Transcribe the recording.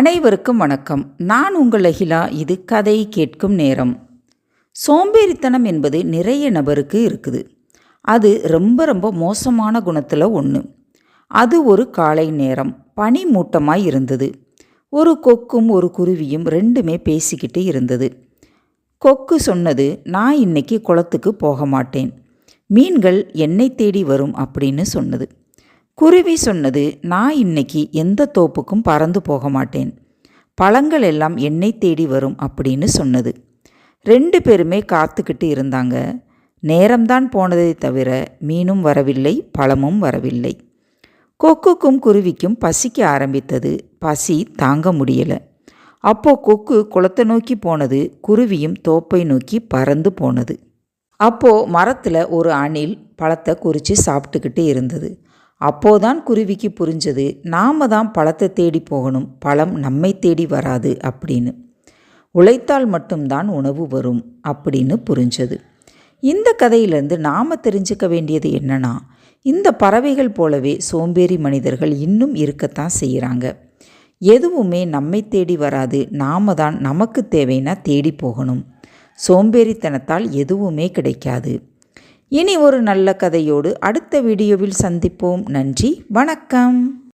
அனைவருக்கும் வணக்கம். நான் உங்கள் அகிலா இது கதை கேட்கும் நேரம். சோம்பேறித்தனம் என்பது நிறைய நபருக்கு இருக்குது. அது ரொம்ப ரொம்ப மோசமான குணத்தில் ஒன்று அது ஒரு காலை நேரம் பனி மூட்டமாய் இருந்தது. ஒரு கொக்கும் ஒரு குருவியும் ரெண்டுமே பேசிக்கிட்டு இருந்தது. கொக்கு சொன்னது நான் இன்னைக்கு குளத்துக்கு போக மாட்டேன். மீன்கள் என்னை தேடி வரும் அப்படின்னு சொன்னது. குருவி சொன்னது நான் இன்னைக்கு எந்த தோப்புக்கும் பறந்து போக மாட்டேன். பழங்கள் எல்லாம் என்னை தேடி வரும் அப்படின்னு சொன்னது. ரெண்டு பேருமே காத்துக்கிட்டு இருந்தாங்க. நேரம்தான் போனதை தவிர மீனும் வரவில்லை பழமும் வரவில்லை. கொக்குக்கும் குருவிக்கும் பசிக்க ஆரம்பித்தது. பசி தாங்க முடியலை. அப்போ கொக்கு குளத்தை நோக்கி போனது குருவியும் தோப்பை நோக்கி பறந்து போனது. அப்போ மரத்தில் ஒரு அணில் பழத்தை குறித்து சாப்பிட்டுக்கிட்டு இருந்தது. அப்போதான் குருவிக்கு புரிஞ்சது நாம தான் பழத்தை தேடி போகணும் பழம் நம்மை தேடி வராது அப்படின்னு. உழைத்தால் மட்டும்தான் உணவு வரும் அப்படின்னு புரிஞ்சது. இந்த கதையிலேருந்து நாம் தெரிஞ்சுக்க வேண்டியது என்னன்னா இந்த பறவைகள் போலவே சோம்பேறி மனிதர்கள் இன்னும் இருக்கத்தான் செய்கிறாங்க எதுவுமே நம்மை தேடி வராது நாம தான் நமக்கு தேவைன்னா தேடி போகணும். சோம்பேறித்தனத்தால் எதுவுமே கிடைக்காது. இனி ஒரு நல்ல கதையோடு அடுத்த வீடியோவில் சந்திப்போம். நன்றி. வணக்கம்.